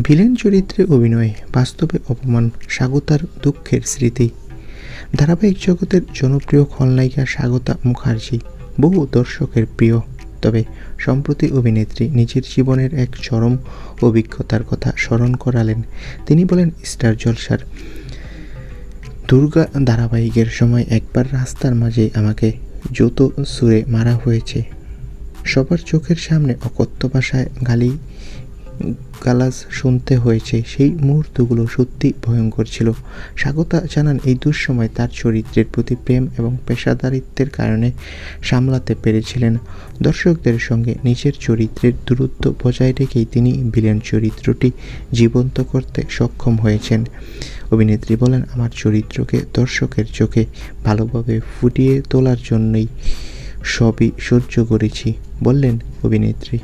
Villain চরিত্রে অভিনয়, বাস্তবে অপমান, স্বাগতার দুঃখের স্মৃতি। ধারাবাহিক জগতের জনপ্রিয় খলনায়িকা স্বাগতা মুখার্জি, বহু দর্শকের প্রিয়। তবে সম্প্রতি অভিনেত্রী নিজের জীবনের এক চরম অভিজ্ঞতার কথা স্মরণ করালেন। তিনি বলেন, স্টার জলসার দুর্গা ধারাবাহিকের সময় একবার রাস্তার মাঝে আমাকে জুতো সুরে মারা হয়েছে। সবার চোখের সামনে অকথ্য ভাষায় গালি গালাজ শুনতে হয়েছে। সেই মুহূর্তগুলো সত্যি ভয়ঙ্কর ছিল। স্বাগতা জানান এই দুঃসময় তার চরিত্রের প্রতি প্রেম এবং পেশাদারিত্বের কারণে সামলাতে পেরেছিলেন। দর্শকদের সঙ্গে নিজের চরিত্রের দূরত্ব বজায় রেখেই তিনি ভিলেন চরিত্রটি জীবন্ত করতে সক্ষম হয়েছেন। অভিনেত্রী বলেন, আমার চরিত্রকে দর্শকের চোখে ভালোভাবে ফুটিয়ে তোলার জন্যই সবই সহ্য করেছি। বললেন অভিনেত্রী।